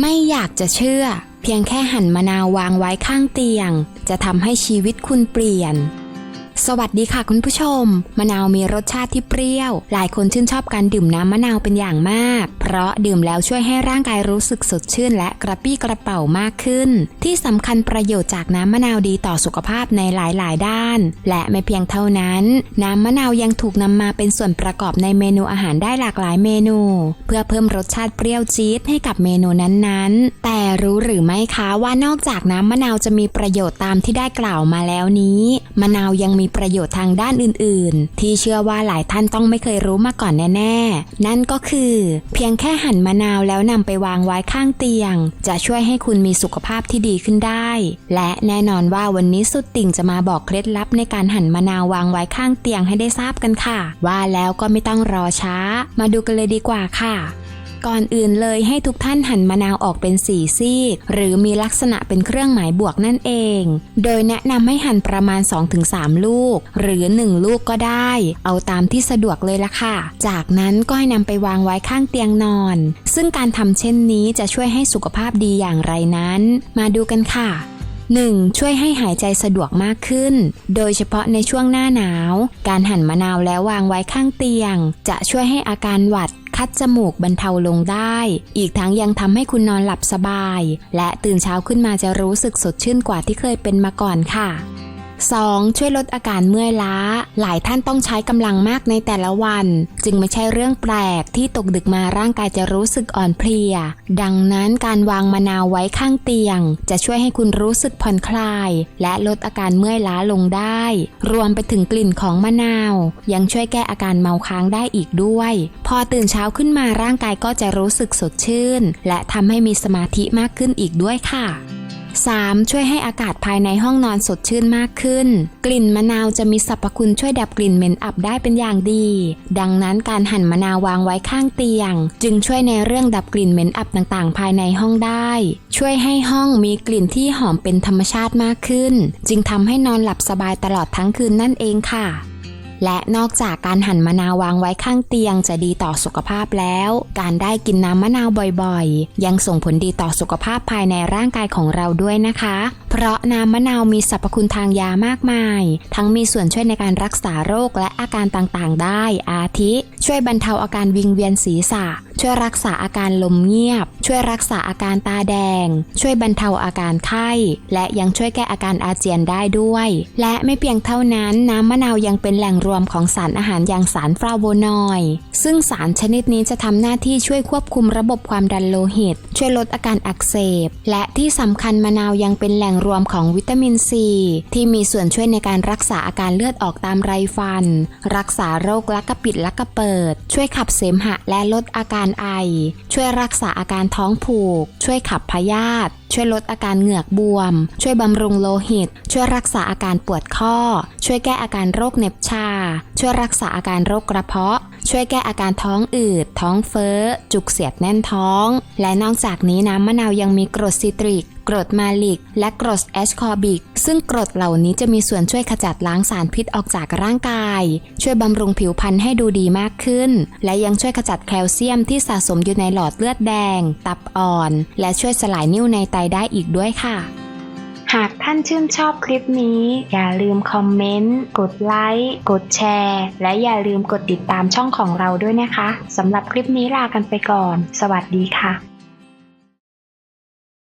ไม่อยากจะเชื่อ เพียงแค่หั่นมะนาววางไว้ข้างเตียง จะทำให้ชีวิตคุณเปลี่ยน สวัสดีค่ะคุณผู้ชม มะนาวมีรสชาติที่เปรี้ยว หลายคนชื่นชอบการดื่มน้ำมะนาวเป็นอย่างมาก เพราะดื่มแล้วช่วยให้ร่างกายรู้สึกสดชื่น และกระปี้กระเป๋ามากขึ้น ที่สำคัญประโยชน์จากน้ำมะนาวดีต่อสุขภาพในหลายๆ ด้าน และไม่เพียงเท่านั้น น้ำมะนาวยังถูกนำมาเป็นส่วนประกอบในเมนูอาหารได้หลากหลายเมนู เพื่อเพิ่มรสชาติเปรี้ยวจี๊ดให้กับเมนูนั้นๆ แต่รู้หรือไม่คะว่านอกจากน้ำมะนาวจะมีประโยชน์ตามที่ได้กล่าวมาแล้วนี้ มะนาวยังมีประโยชน์ทางด้านอื่น ๆ ที่เชื่อว่าหลายท่านต้องไม่เคยรู้มาก่อนแน่ ๆ นั่นก็คือ เพียงแค่หั่นมะนาวแล้วนำไปวางไว้ข้างเตียง จะช่วยให้คุณมีสุขภาพที่ดีขึ้นได้ และแน่นอนว่าวันนี้สุดติ่งจะมาบอกเคล็ดลับในการหั่นมะนาววางไว้ข้างเตียงให้ได้ทราบกันค่ะ ว่าแล้วก็ไม่ต้องรอช้า มาดูกันเลยดีกว่าค่ะ ก่อนอื่นเลยให้ทุกท่านหั่นมะนาวออกเป็นสี่ซีก หรือมีลักษณะเป็นเครื่องหมายบวกนั่นเอง โดยแนะนำให้หั่นประมาณ 2-3 ลูก หรือ 1 ลูกก็ได้ เอาตามที่สะดวกเลยละค่ะ จากนั้นก็ให้นำไปวางไว้ข้างเตียงนอน ซึ่งการทำเช่นนี้จะช่วยให้สุขภาพดีอย่างไรนั้น มาดูกันค่ะ 1. ช่วยให้หายใจสะดวกมากขึ้น โดยเฉพาะในช่วงหน้าหนาว การหั่นมะนาวแล้ววางไว้ข้างเตียง จะช่วยให้อาการหวัด คัดจมูกบรรเทาลงได้ อีกทั้งยังทำให้คุณนอนหลับสบาย และตื่นเช้าขึ้นมาจะรู้สึกสดชื่นกว่าที่เคยเป็นมาก่อนค่ะ 2. ช่วยลดอาการเมื่อยล้า หลายท่านต้องใช้กำลังมากในแต่ละวัน จึงไม่ใช่เรื่องแปลกที่ตกดึกมาร่างกายจะรู้สึกอ่อนเพลีย ดังนั้นการวางมะนาวไว้ข้างเตียง จะช่วยให้คุณรู้สึกผ่อนคลาย และลดอาการเมื่อยล้าลงได้ รวมไปถึงกลิ่นของมะนาว ยังช่วยแก้อาการเมาค้างได้อีกด้วย พอตื่นเช้าขึ้นมาร่างกายก็จะรู้สึกสดชื่น และทำให้มีสมาธิมากขึ้นอีกด้วยค่ะ 3. ช่วยให้อากาศภายในห้องนอนสดชื่นมากขึ้น กลิ่นมะนาวจะมีสรรพคุณช่วยดับกลิ่นเหม็นอับได้เป็นอย่างดี ดังนั้นการหั่นมะนาววางไว้ข้างเตียง จึงช่วยในเรื่องดับกลิ่นเหม็นอับต่างๆ ภายในห้องได้ ช่วยให้ห้องมีกลิ่นที่หอมเป็นธรรมชาติมากขึ้น จึงทำให้นอนหลับสบายตลอดทั้งคืนนั่นเองค่ะ และนอกจากการหั่นมะนาววางไว้ข้างเตียงจะดีต่อสุขภาพแล้ว การได้กินน้ำมะนาวบ่อยๆ ยังส่งผลดีต่อสุขภาพภายในร่างกายของเราด้วยนะคะ เพราะน้ำมะนาวมีสรรพคุณทางยามากมาย ทั้งมีส่วนช่วยในการรักษาโรคและอาการต่างๆ ได้ อาทิ ช่วยบรรเทาอาการวิงเวียนศีรษะช่วยรักษาอาการลมเงียบ ช่วยรักษาอาการตาแดง ช่วยบรรเทาอาการไข้ และยังช่วยแก้อาการอาเจียนได้ด้วย และไม่เพียงเท่านั้นน้ำมะนาวยังเป็นแหล่งรวมของสารอาหารอย่างสารฟลาโวนอยด์ซึ่งสารชนิดนี้จะทำหน้าที่ช่วยควบคุมระบบความดันโลหิต ช่วยลดอาการอักเสบ และที่สำคัญมะนาวยังเป็นแหล่งรวมของวิตามินซี ที่มีส่วนช่วยในการรักษาอาการเลือดออกตามไรฟัน รักษาโรคลักกระปิดลักกระเปิด ช่วยขับเสมหะและลดอาการไอ ช่วยรักษาอาการท้องผูก ช่วยขับพยาธิ ช่วยลดอาการเหงือกบวม ช่วยบำรุงโลหิต ช่วยรักษาอาการปวดข้อ ช่วยแก้อาการโรคเน็บชา ช่วยรักษาอาการโรคกระเพาะ ช่วยแก้อาการท้องอืด ท้องเฟ้อ จุกเสียดแน่นท้อง และนอกจากนี้น้ำมะนาวยังมีกรดซิตริก กรดมาลิก และกรดแอชคอร์บิก ซึ่งกรดเหล่านี้จะมีส่วนช่วยขจัดล้างสารพิษออกจากร่างกาย ช่วยบำรุงผิวพรรณให้ดูดีมากขึ้น และยังช่วยขจัดแคลเซียมที่สะสมอยู่ในหลอดเลือดแดง ตับอ่อน และช่วยสลายนิ่วในไตได้อีกด้วยค่ะหากท่านชื่นชอบคลิปนี้ อย่าลืมคอมเมนต์ กดไลค์ กดแชร์ และอย่าลืมกดติดตามช่องของเราด้วยนะคะ สำหรับคลิปนี้ลากันไปก่อน สวัสดีค่ะ